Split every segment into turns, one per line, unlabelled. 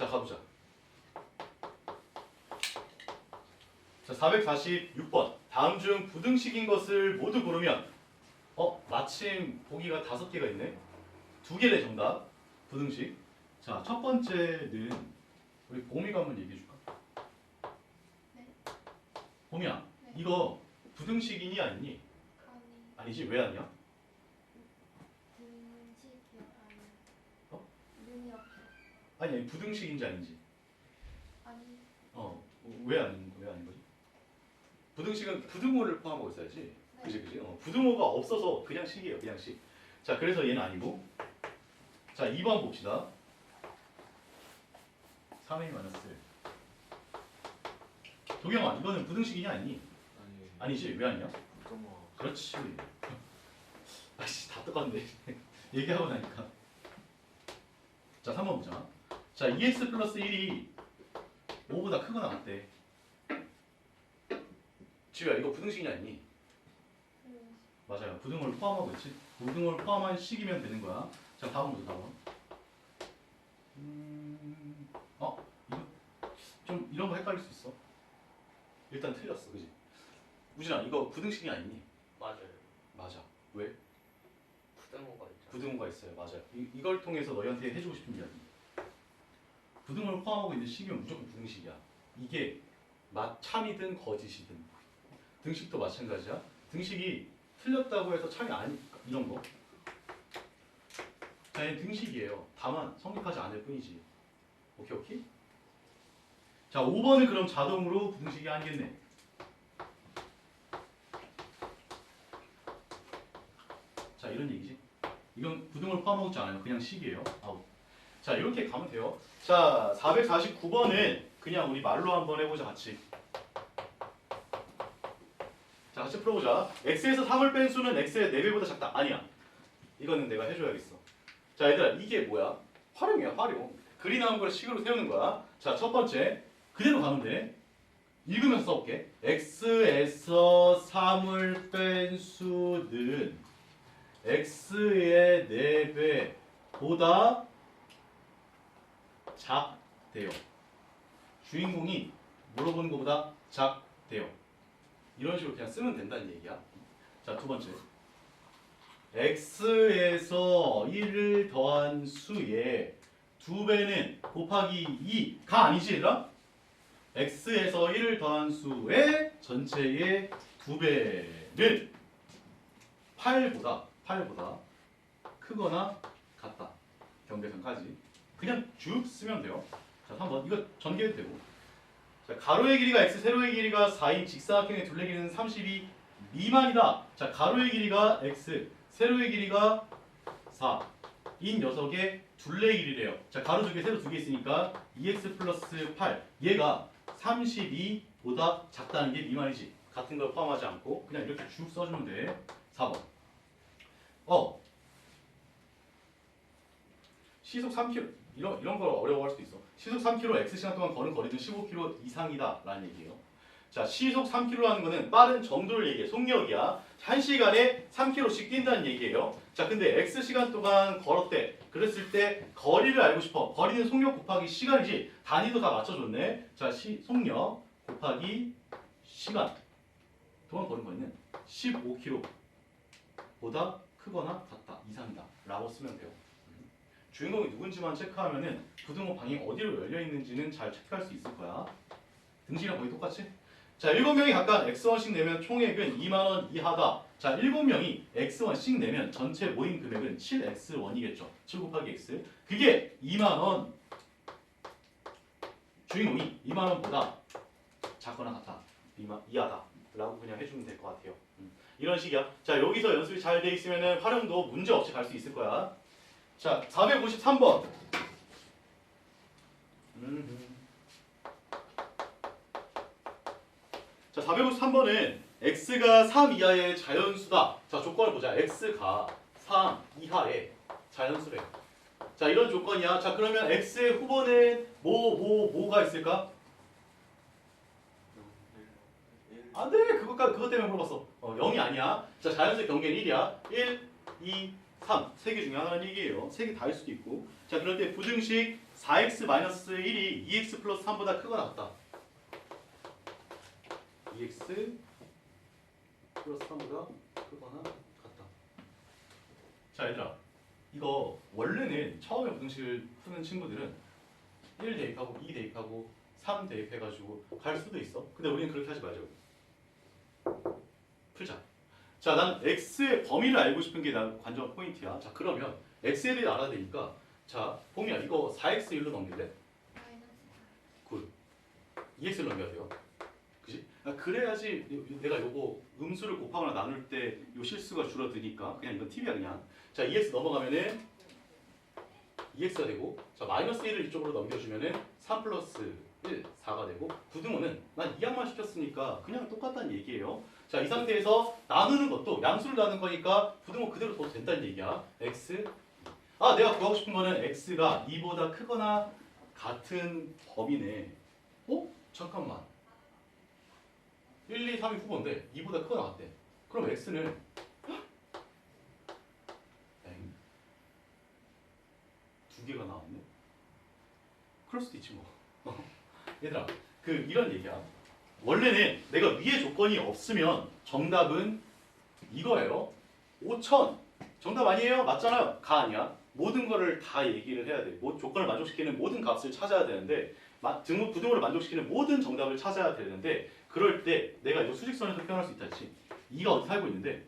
자, 가보자. 자, 446번. 다음 중 부등식인 것을 모두 고르면 어, 마침 보기가 다섯 개가 있네. 두 개래 정답. 부등식. 자, 첫 번째는 우리 봄이가 한번 얘기해 줄까?
네.
봄이야.
네.
이거 부등식이니 아니니?
아니
아니지. 왜 아니야?
등식이요 아니
어?
눈이 없어
아니, 아니 부등식인지 아닌지.
아니
어, 왜 아닌 왜 아닌 거지? 부등식은 부등호를 포함하고 있어야지.
네.
그지 그지? 어, 부등호가 없어서 그냥 식이에요, 그냥 식. 자, 그래서 얘는 아니고. 자, 2번 봅시다. 3a 마이너스. 도경아, 이거는 부등식이냐 아니니?
아니
아니지, 왜 아니야?
부동어
그렇지. 아씨, 다 똑같네. 얘기하고 나니까. 자, 3번 보자. 자, 2x 플러스 1이 5보다 크거나 같대. 지우야, 이거 부등식이냐 아니니?
음,
맞아요. 부등호를 포함하고 있지. 부등호를 포함한 식이면 되는 거야. 자, 다음 보자, 다음. 음, 어? 이거 좀 이런 거 헷갈릴 수 있어. 일단 틀렸어, 그지? 우진아, 이거 부등식이 아니니?
맞아요
맞아. 왜?
부동어가 있죠
부등호가 있어요. 맞아요. 이, 이걸 통해서 너희한테 해주고 싶은 이야기. 부등호를 포함하고 있는 식이면 무조건 부등식이야. 이게 마, 참이든 거짓이든 등식도 마찬가지야. 등식이 틀렸다고 해서 참이 아니 이런 거. 자, 얘는 등식이에요. 다만 성립하지 않을 뿐이지. 오케이 오케이. 자, 5번은 그럼 자동으로 부등식이 아니겠네. 자, 이런 얘기지. 이건 부등을 포함하고 있지 않아요. 그냥 식이에요. 아웃. 자, 이렇게 가면 돼요. 자, 449번은 그냥 우리 말로 한번 해보자, 같이. 자, 같이 풀어보자. x에서 3을 뺀 수는 x의 4배보다 작다. 아니야. 이거는 내가 해줘야겠어. 자, 얘들아, 이게 뭐야? 활용이야, 활용. 글이 나온 걸 식으로 세우는 거야. 자, 첫 번째. 그대로 가면 돼. 읽으면서 써볼게. x에서 3을 뺀 수는 x의 4배보다 작대요. 주인공이 물어보는 것보다 작대요. 이런 식으로 그냥 쓰면 된다는 얘기야. 자, 두 번째. x에서 1을 더한 수의 두 배는 곱하기 2가 아니지, 얘들아? x에서 1을 더한 수의 전체의 두 배는 8보다 8보다 크거나 같다. 경계선까지. 그냥 쭉 쓰면 돼요. 자, 한번 이거 전개해도 되고. 자, 가로의 길이가 x, 세로의 길이가 4인 직사각형의 둘레 길이는 32 미만이다. 자, 가로의 길이가 x, 세로의 길이가 4인 녀석의 둘레 길이래요. 자, 가로 두 개, 세로 두 개 있으니까 2x 플러스 8. 얘가 32보다 작다는 게 미만이지. 같은 걸 포함하지 않고 그냥 이렇게 쭉 써주면 돼. 4번. 어. 시속 3km 이런 이런 걸 어려워할 수도 있어. 시속 3km x 시간 동안 걸은 거리는 15km 이상이다 라는 얘기예요. 자, 시속 3km라는 거는 빠른 정도를 얘기해. 속력이야. 1시간에 3km씩 뛴다는 얘기예요. 자, 근데 x 시간 동안 걸었대. 그랬을 때 거리를 알고 싶어. 거리는 속력 곱하기 시간이지. 단위도 다 맞춰줬네. 자, 시, 속력 곱하기 시간 동안 걸은 거리는 15km보다 크거나 같다. 이상이다. 라고 쓰면 돼요. 주인공이 누군지만 체크하면은 부등호 방이 어디로 열려 있는지는 잘 체크할 수 있을 거야. 등식이랑 거의 똑같이? 자, 7명이 각각 X1씩 내면 총액은 2만원 이하다. 자, 7명이 X1씩 내면 전체 모임 금액은 7X1이겠죠. 7 곱하기 X. 그게 2만원. 주인공이 2만원보다 작거나. 이마, 이하다. 라고 그냥 해주면 될 것 같아요. 음. 이런 식이야. 자, 여기서 연습이 잘 돼 있으면 활용도 문제 없이 갈 수 있을 거야. 자, 453번. 자, 453번은 x가 3 이하의 자연수다. 자, 조건을 보자. x가 3 이하의 자연수래. 자, 이런 조건이야. 자, 그러면 x의 후보는 뭐, 뭐, 뭐가 있을까? 안 돼. 그것까 그것 때문에 물어봤어. 어, 0이 아니야. 자, 자연수의 경계는 1이야. 1, 2, 3. 세 개 중에 하나는 얘기예요. 세 개 다일 수도 있고. 자, 그럴 때 부등식 4x 마이너스 1이 2x 플러스 3보다 크거나 같다. 2x 플러스 3보다 크거나 같다. 자 얘들아 이거 원래는 처음에 부등식을 푸는 친구들은 1 대입하고 2 대입하고 3 대입해가지고 갈 수도 있어. 근데 우리는 그렇게 하지 말자고. 풀자. 자, 난 x의 범위를 알고 싶은 게 난 관전 포인트야. 자, 그러면 x에 대해 알아야 되니까 자, 봄이야 이거 4x 1로 넘길래
마이너스
2x를 넘겨야 돼요. 그지? 아, 그래야지 내가 요거 음수를 곱하거나 나눌 때 요 실수가 줄어드니까 그냥 이건 팁이야 그냥. 자, 2x 넘어가면은 2x가 되고 자, 마이너스 1을 이쪽으로 넘겨주면은 3 플러스 1, 4가 되고 부등호는 난 이항만 시켰으니까 그냥 똑같다는 얘기예요. 자, 이 상태에서 나누는 것도 양수를 나눈 거니까 부등호 그대로 둬도 된다는 얘기야. x 아, 내가 구하고 싶은 거는 x가 2보다 크거나 같은 범위네. 어? 잠깐만. 1, 2, 3이 후보인데 2보다 크거나 같대. 그럼 x는 엥? 두 개가 나왔네. 그럴 수도 있지 뭐. 얘들아, 그 이런 얘기야. 원래는 내가 위에 조건이 없으면 정답은 이거예요. 5천. 정답 아니에요? 맞잖아요. 가 아니야. 모든 거를 다 얘기를 해야 돼. 뭐 조건을 만족시키는 모든 값을 찾아야 되는데 마- 등호 부등호를 만족시키는 모든 정답을 찾아야 되는데 그럴 때 내가 이 수직선에서 표현할 수 있다 했지. 이가 어디 살고 있는데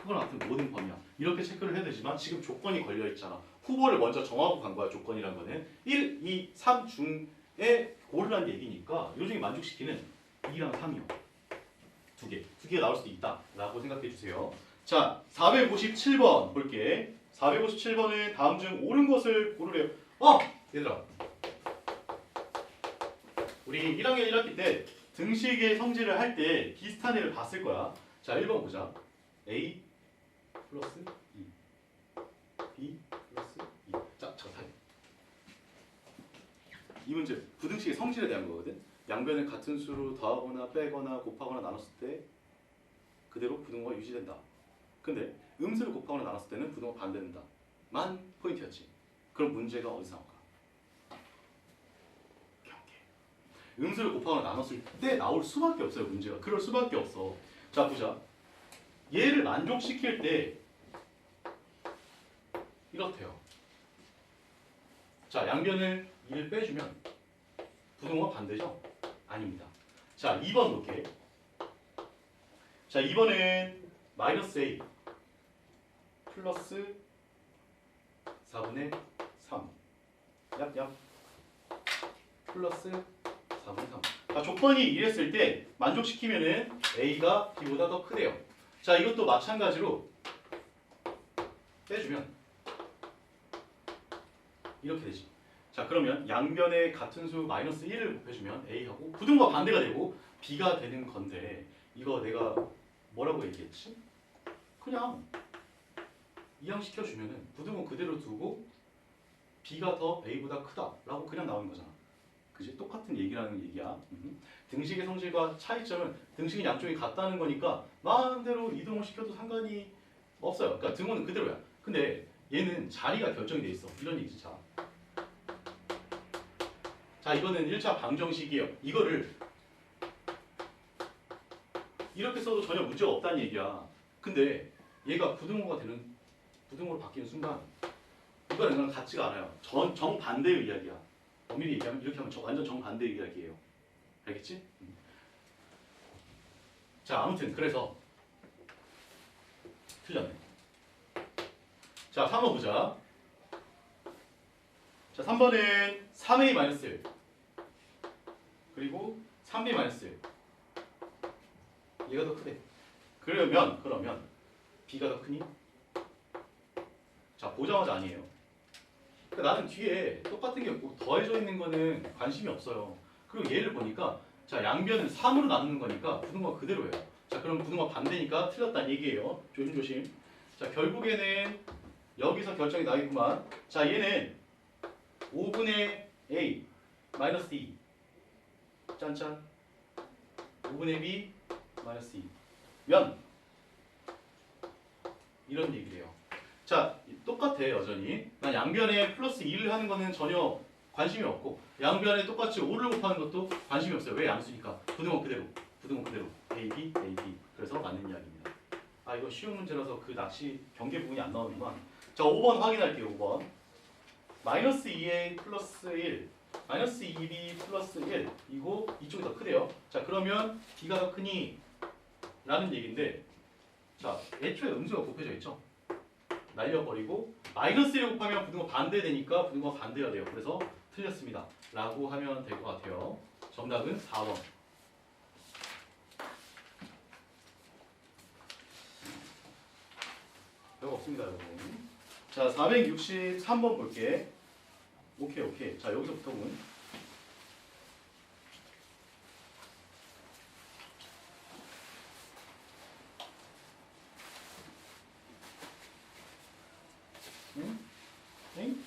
그거랑 같은 모든 범위야. 이렇게 체크를 해야 되지만 지금 조건이 걸려 있잖아. 후보를 먼저 정하고 간 거야. 조건이란 거는 1, 2, 3 중에 고르라는 얘기니까 요 중에 만족시키는 2랑 3이요. 두 개. 두 개가 나올 수도 있다 라고 생각해 주세요. 자, 457번 볼게. 457번은 다음 중 옳은 것을 고르래요. 어! 얘들아. 우리 1학년 1학기 때 등식의 성질을 할 때 비슷한 애를 봤을 거야. 자, 1번 보자. A 플러스 2. B 플러스 2. 자, 잠깐. 이 문제 부등식의 성질에 대한 거거든. 양변을 같은 수로 더하거나 빼거나 곱하거나 나눴을 때 그대로 부등호가 유지된다. 근데 음수를 곱하거나 나눴을 때는 부등호 반대된다. 만 포인트였지. 그럼 문제가 어디서 나올까? 음수를 곱하거나 나눴을 때 나올 수밖에 없어요. 문제가. 그럴 수밖에 없어. 자 보자. 얘를 만족시킬 때 이렇대요. 자 양변을 1 빼주면 부등호가 반대죠? 아닙니다. 자 2번 볼게. 자 2번은 마이너스 A 플러스 4분의 3 얍얍 플러스 4분의 3 자, 조건이 이랬을 때 만족시키면은 A가 B보다 더 크대요. 자 이것도 마찬가지로 빼주면 이렇게 되지. 자 그러면 양변의 같은 수 마이너스 1을 곱해주면 A하고 부등호가 반대가 되고 B가 되는 건데 이거 내가 뭐라고 얘기했지? 그냥 이항시켜주면은 부등호 그대로 두고 B가 더 A보다 크다라고 그냥 나오는 거잖아. 그지? 똑같은 얘기라는 얘기야. 음. 등식의 성질과 차이점은 등식이 양쪽이 같다는 거니까 마음대로 이동을 시켜도 상관이 없어요. 그러니까 등호는 그대로야. 근데 얘는 자리가 결정이 돼 있어. 이런 얘기지. 자. 자, 이거는 1차 방정식이에요. 이거를 이렇게 써도 전혀 문제가 없다는 얘기야. 근데 얘가 부등호가 되는 부등호로 바뀌는 순간 이거는 이거랑 같지가 않아요. 전 정반대의 이야기야. 엄밀히 얘기하면 이렇게 하면 저- 완전 정반대의 이야기예요. 알겠지? 음. 자, 아무튼 그래서 틀렸네. 자, 3번 보자. 자, 3번은 3a 마이너스 1 그리고 3b 마이너스 1 얘가 더 크대. 그러면 그러면 b가 더 크니? 자 보자마자 아니에요. 그러니까 나는 뒤에 똑같은 게뭐 더해져 있는 거는 관심이 없어요. 그리고 얘를 보니까 자 양변은 3으로 나누는 거니까 부등호가 그대로예요. 자 그럼 부등호가 반대니까 틀렸다는 얘기예요. 조심조심. 자 결국에는 여기서 결정이 나겠구만. 자 얘는 5분의 a 마이너스 2 짠짠 5분의 b 마이너스 2 면 이런 얘기를 해요. 자 똑같아 여전히 난 양변에 플러스 2를 하는 거는 전혀 관심이 없고 양변에 똑같이 5를 곱하는 것도 관심이 없어요. 왜 양수니까 부등호 그대로 부등호 그대로 A, B, A, B 그래서 맞는 이야기입니다. 아 이거 쉬운 문제라서 그 낚시 경계 부분이 안 나오는구만. 자 5번 확인할게요. 5번 마이너스 2A 플러스 1 마이너스 2B 플러스 1 이거 이쪽이 더 크대요. 자 그러면 B가 더 크니? 라는 얘기인데 자 애초에 음수가 곱해져 있죠. 날려버리고 마이너스 1 곱하면 부등호 반대되니까 부등호 반대가 돼요. 그래서 틀렸습니다. 라고 하면 될 것 같아요. 정답은 4번. 별거 없습니다, 여러분. 자, 463번 볼게. 오케이, 오케이. 자, 여기서부터 보면 응? 응?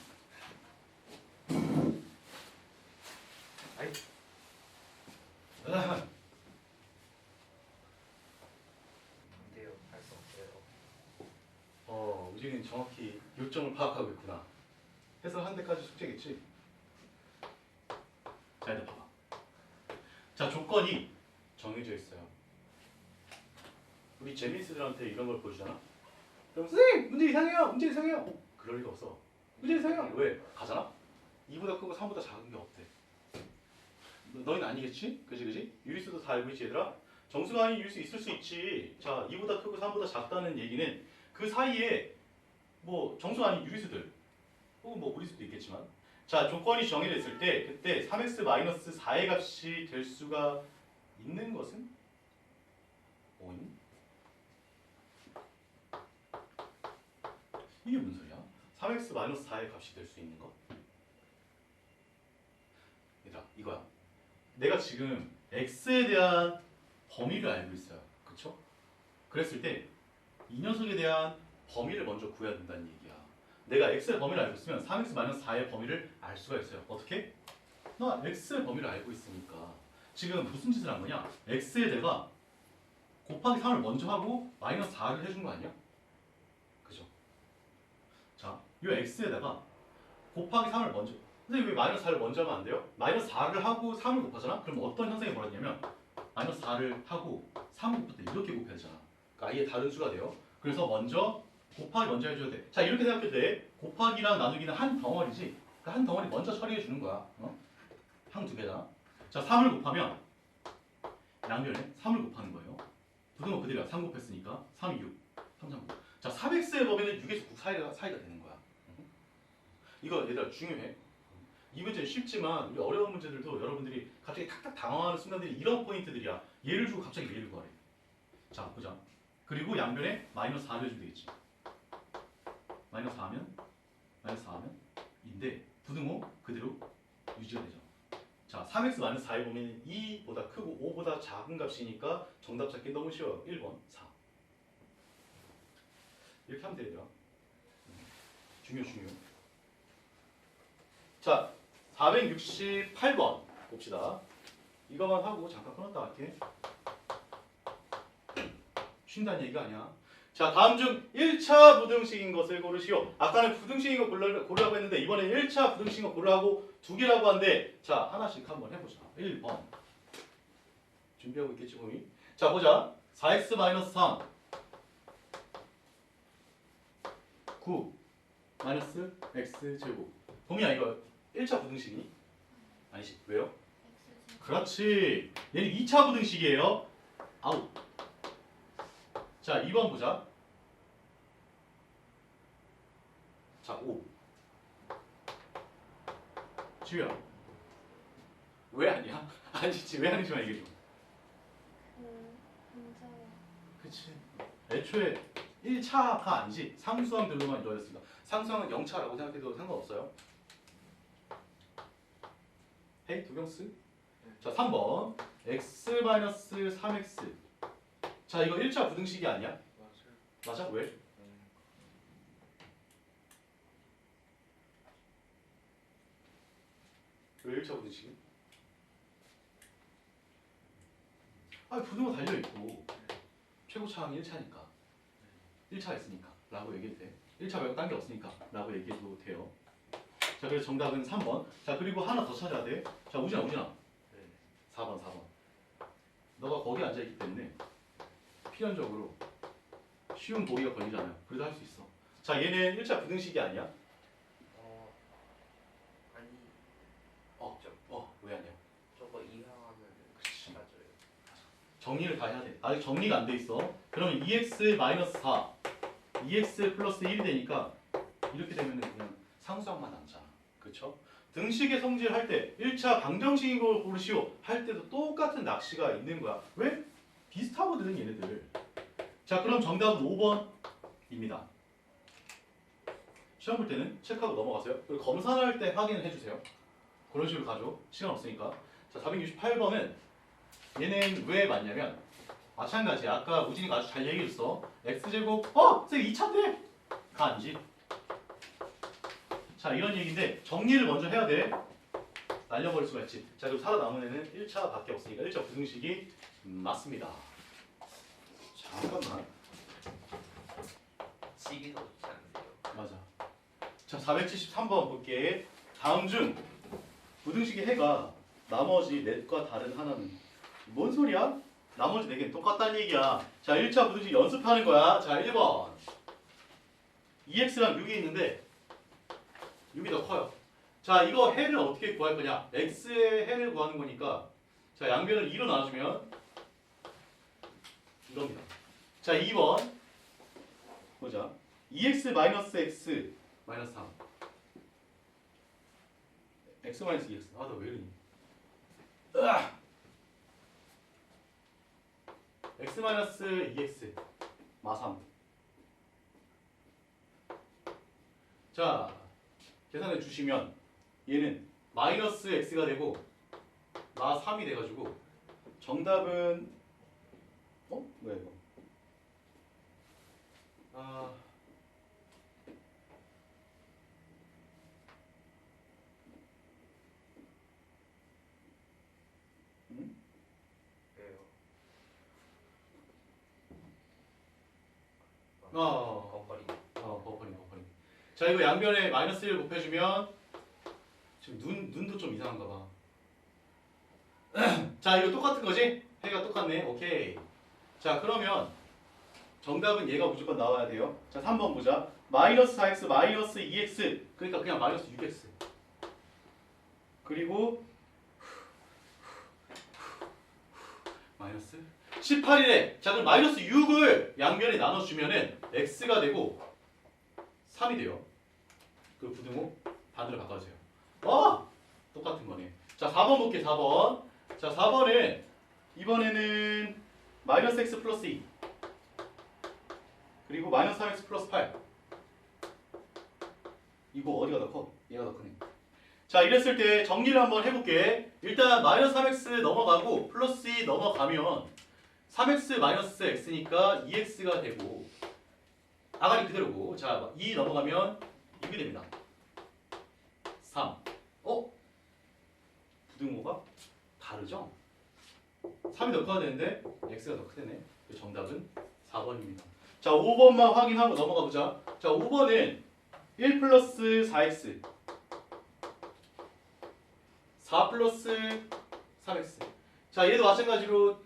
아이. 아,
안 돼요. 할 수 없어요.
어, 우진이는 정확히 요점을 파악하고 있구나. 해설한 데까지 숙제겠지? 자, 일단 봐봐. 자, 조건이 정해져 있어요. 우리 제미스들한테 이런 걸 보여주잖아? 그럼 선생님! 문제 이상해요! 문제 이상해요! 어, 그럴 리가 없어. 문제 이상해요! 왜? 가잖아? 2보다 크고 3보다 작은 게 없대. 너- 너희는 아니겠지? 그지 그지? 유리수도 다 알고 있지 얘들아? 정수가 아닌 유리수 있을 수 있지. 자, 2보다 크고 3보다 작다는 얘기는 그 사이에 뭐 정수 아닌 유리수들 혹은 뭐 무리수도 있겠지만 자 조건이 정해졌을 때 그때 3x 4의 값이 될 수가 있는 것은 뭐니? 이게 무슨 소리야? 3x 4의 값이 될 수 있는 것? 얘들아 이거야 내가 지금 x에 대한 범위를 알고 있어요 그쵸? 그랬을 때 이 녀석에 대한 범위를 먼저 구해야 된다는 얘기야. 내가 x의 범위를 알고 있으면 3x 4의 범위를 알 수가 있어요. 어떻게? 나 x의 범위를 알고 있으니까 지금 무슨 짓을 한 거냐? x에 내가 곱하기 3을 먼저 하고 마이너스 4를 해준 거 아니야? 그죠? 자, 이 x에다가 곱하기 3을 먼저 선생님 왜 마이너스 4를 먼저 하면 안 돼요? 마이너스 4를 하고 3을 곱하잖아? 그럼 어떤 현상이 벌어지냐면 마이너스 4를 하고 3을 곱할 때 이렇게 곱해야 되잖아. 그러니까 아예 다른 수가 돼요. 그래서 먼저 곱하기 먼저 해줘야 돼. 자 이렇게 생각해도 돼. 곱하기랑 나누기는 한 덩어리지. 그한 덩어리 먼저 처리해 주는 거야. 어? 항두 개잖아. 자 3을 곱하면 양변에 3을 곱하는 거예요. 부등호 그대로야. 3 곱했으니까 3, 6, 3, 3, 9. 자 4x의 범위는 6에서 9 사이가, 사이가 되는 거야. 어? 이거 얘들아 중요해. 이 문제는 쉽지만 우리 어려운 문제들도 여러분들이 갑자기 탁탁 당황하는 순간들이 이런 포인트들이야. 예를 주고 갑자기 예를 구하래. 자 보자. 그리고 양변에 마이너스 4를 해주면 되겠지. 마이너스 4하면 마이너스 4하면 인데 부등호 그대로 유지가 되죠. 자 3x 마이너스 4에 보면 2보다 크고 5보다 작은 값이니까 정답 찾기 너무 쉬워요. 1번 4. 이렇게 하면 되더라. 중요 중요. 자 468번 봅시다. 이거만 하고 잠깐 끊었다 할게. 쉰다는 얘기가 아니야. 자, 다음 중 1차 부등식인 것을 고르시오. 아까는 부등식인 거 고르, 고르라고 했는데 이번엔 1차 부등식인 거 고르라고 두 개라고 한데 자, 하나씩 한번 해보자. 1번. 준비하고 있겠지, 봄이? 자, 보자. 4x-3 9 마이너스 x 제곱. 봄이야, 이거 1차 부등식이니? 아니지. 왜요? 그렇지. 얘는 2차 부등식이에요. 아웃. 자, 2번 보자. 자, 5. 지우야. 왜 아니야? 아니지. 왜 아니지만 얘기해줘.
그 문제
그치. 애초에 1차가 아니지. 상수함들로만 이루어졌으니까. 상수함은 0차라고 생각해도 상관없어요. 헤이, 도경스. 자, 3번. x-3x. 자, 이거 1차 부등식이 아니야?
맞아?
왜?
음,
왜 1차 부등식이? 아, 부등호 달려있고 최고차항이 1차니까 1차 있으니까 라고 얘기해도 돼 1차 말고 딴 게 없으니까 라고 얘기해도 돼요 자 그래서 정답은 3번. 자 그리고 하나 더 찾아야 돼. 자 우진아 우진아.
네.
4번 4번. 너가 거기 앉아 있기 때문에 필연적으로 쉬운 보기가 걸리잖아요. 그래도 할 수 있어. 자 얘는 1차 부등식이 아니야?
어 아니
어,
저
어, 왜 아니야?
저거 이항하면
그치.
맞아요.
정리를 다 해야 돼. 아직 정리가 안 돼 있어. 그러면 2x 마이너스 4, 2x 플러스 1이 되니까 이렇게 되면 그냥 상수항만 남잖아. 그렇죠? 등식의 성질 할 때 1차 방정식이고 고르시오 할 때도 똑같은 낚시가 있는 거야. 왜? 비슷하거든 얘네들. 자 그럼 정답은 5번입니다. 시험 볼 때는 체크하고 넘어가세요. 그리고 검사할 때 확인을 해주세요. 그런 식으로 가죠. 시간 없으니까. 자 468번은 얘는 왜 맞냐면 마찬가지 아까 우진이가 아주 잘 얘기했어 x제곱 어! 쌤 2차인데 가 아니지 자 이런 얘기인데 정리를 먼저 해야 돼 날려버릴 수가 있지 자 그럼 살아남은 애는 1차밖에 없으니까 1차 부등식이 음, 맞습니다 잠깐만
않으세요?
맞아 자 473번 볼게 다음 중 부등식의 해가 나머지 넷과 다른 하나는 뭔 소리야? 나머지 네 개는 똑같다는 얘기야. 자, 1차 부등식 연습하는 거야. 자, 1번. 2x랑 6이 있는데 6이 더 커요. 자, 이거 해를 어떻게 구할 거냐? x의 해를 구하는 거니까 자, 양변을 2로 나눠주면 이겁니다. 자, 2번. 보자. 2x 마이너스 x 마이너스 3. x 마이너스 2x. 아, 나 왜 이러니? 으아! x 마이너스 2x 마3 자 계산해 주시면 얘는 마이너스 x가 되고 마3이 돼가지고 정답은 어? 뭐야 이거 아 음?
왜요?
어.
건거리.
어, 버퍼링, 버퍼링. 자, 이거 양변에 마이너스 1 곱해주면 지금 눈, 눈도 좀 이상한가 봐. 자, 이거 똑같은 거지? 해가 똑같네. 오케이. 자, 그러면 정답은 얘가 무조건 나와야 돼요. 자, 3번 보자. 마이너스 4x, 마이너스 2x. 그러니까 그냥 마이너스 6x. 그리고 마이너스 18일에 자 그럼 마이너스 6을 양변에 나눠주면은 x가 되고 3이 돼요. 그 부등호 반대로 바꿔주세요. 어! 똑같은 거네. 자 4번 볼게 4번. 자 4번은 이번에는 마이너스 x 플러스 2 그리고 마이너스 3x 플러스 8 이거 어디가 더 커? 얘가 더 크네. 자 이랬을 때 정리를 한번 해볼게. 일단 마이너스 3x 넘어가고 플러스 2 넘어가면 3x 마이너스 x니까 2x가 되고 아가리 그대로고 자, 2 넘어가면 6이 됩니다. 3. 어? 부등호가 다르죠? 3이 더 커야 되는데 x가 더 크대네. 그래서 정답은 4번입니다. 자, 5번만 확인하고 넘어가 보자. 자, 5번은 1 플러스 4x 4 플러스 3x 자, 얘도 마찬가지로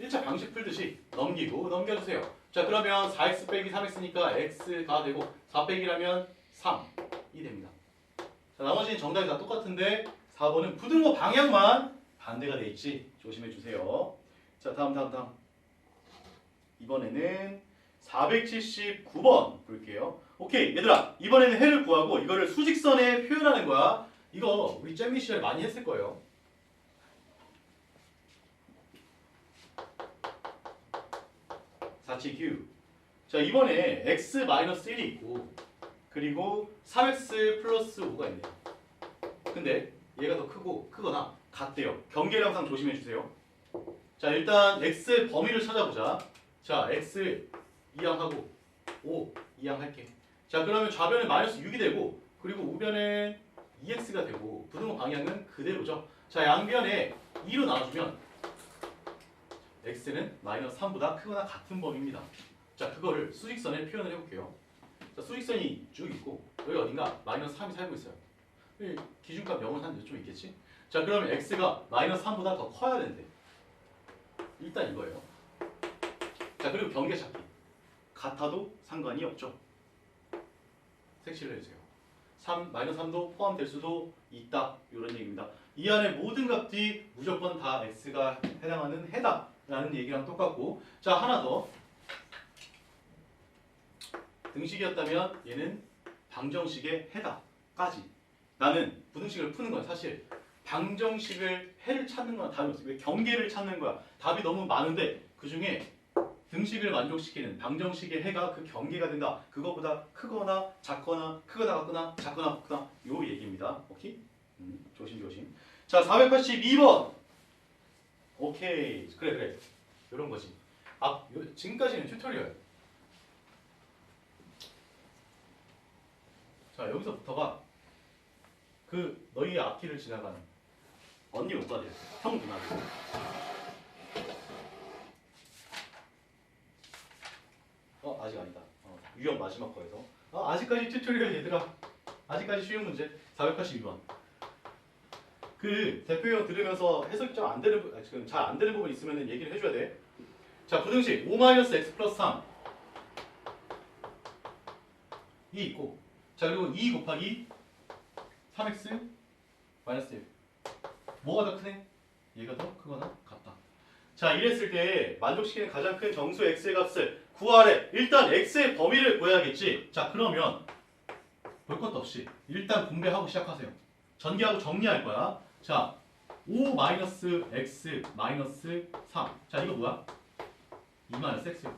1차 방식 풀듯이 넘기고 넘겨주세요. 자 그러면 4x 빼기 3x니까 x가 되고 4 빼기라면 3이 됩니다. 자 나머지는 정답이 다 똑같은데 4번은 부등호 방향만 반대가 돼 있지 조심해 주세요. 자 다음 다음 다음 이번에는 479번 볼게요. 오케이 얘들아 이번에는 해를 구하고 이거를 수직선에 표현하는 거야. 이거 우리 잼미 시절 많이 했을 거예요. 사치 q. 자 이번에 x 마이너스 1이 있고 그리고 3x 플러스 5가 있네요. 근데 얘가 더 크고 크거나 같대요. 경계량상 조심해 주세요. 자 일단 x 범위를 찾아보자. 자 x 이항하고 5 이항할게. 자 그러면 좌변은 마이너스 6이 되고 그리고 우변은 2x가 되고 부등호 방향은 그대로죠. 자 양변에 2로 나눠주면 x는 마이너스 3보다 크거나 같은 범위입니다. 자, 그거를 수직선에 표현을 해볼게요. 자, 수직선이 쭉 있고 여기 어딘가 마이너스 3이 살고 있어요. 이 기준값 0은 한 이쪽 있겠지? 자 그러면 x가 마이너스 3보다 더 커야 된대. 일단 이거예요. 자 그리고 경계 찾기. 같아도 상관이 없죠. 색칠을 해주세요. 3, 마이너스 3도 포함될 수도 있다. 이런 얘기입니다. 이 안에 모든 값들이 무조건 다 x가 해당하는 해다 라는 얘기랑 똑같고 자 하나 더 등식이었다면 얘는 방정식의 해다까지 나는 부등식을 푸는 건 사실. 방정식을 해를 찾는 건 답이 없어. 왜 경계를 찾는 거야? 답이 너무 많은데 그 중에 등식을 만족시키는 방정식의 해가 그 경계가 된다. 그거보다 크거나 작거나 크거나 같거나 작거나 같거나 요 얘기입니다. 오케이? 음, 조심조심. 자 482번. 오케이. 그래 그래. 이런 거지. 아 요- 지금까지는 튜토리얼. 자 여기서부터가 그 너희의 앞길을 지나가는 언니 오빠들 형 누나들. 어 아직 아니다. 어, 유형 마지막 거에서. 어, 아직까지 튜토리얼 얘들아. 아직까지 쉬운 문제. 482번. 그 대표형 들으면서 해석이 좀 안 되는 부- 아, 지금 잘 안 되는 부분 있으면 얘기를 해줘야 돼 자 부등식. 5-x 플러스 3 이 있고. 자 그리고 2 곱하기 3x 마이너스 1 뭐가 더 크네? 얘가 더 크거나 같다. 자 이랬을 때 만족시키는 가장 큰 정수 x의 값을 구하래. 일단 x의 범위를 구해야겠지. 자 그러면 볼 것도 없이 일단 분배하고 시작하세요. 전개하고 정리할 거야. 자 5 마이너스 x 마이너스 3 자 이거 뭐야? 2 마이너스 x.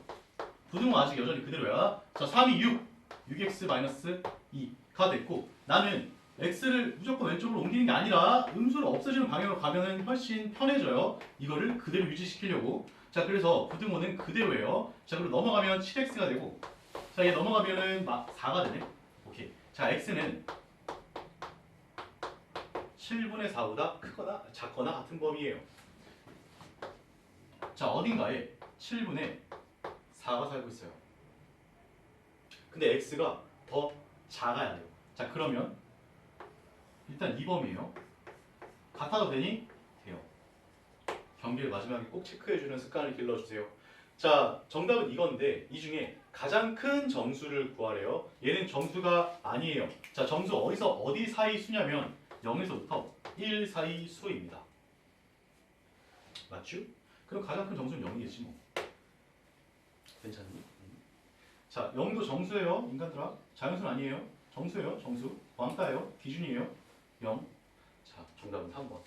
부등호 아직 여전히 그대로야. 자 3이 6 6x 마이너스 2가 됐고 나는 x를 무조건 왼쪽으로 옮기는 게 아니라 음수를 없애주는 방향으로 가면은 훨씬 편해져요. 이거를 그대로 유지시키려고. 자 그래서 부등호는 그대로예요. 자 그리고 넘어가면 7x가 되고 자 얘 넘어가면은 막 4가 되네. 오케이. 자 x는 7분의 4보다 크거나 작거나 같은 범위예요. 자 어딘가에 7분의 4가 살고 있어요. 근데 x가 더 작아야 돼요. 자 그러면 일단 2범이에요. 같아도 되니? 돼요. 경계를 마지막에 꼭 체크해주는 습관을 길러주세요. 자 정답은 이건데 이 중에 가장 큰 정수를 구하래요. 얘는 정수가 아니에요. 자 정수 어디서 어디 사이 수냐면 0에서부터 1 사이 수입니다. 맞죠? 그럼 가장 큰 정수는 0이겠지 뭐. 괜찮니? 음. 자, 0도 정수예요, 인간들아. 자연수는 아니에요. 정수예요, 정수. 왕따예요, 기준이에요. 0. 자, 정답은 3번.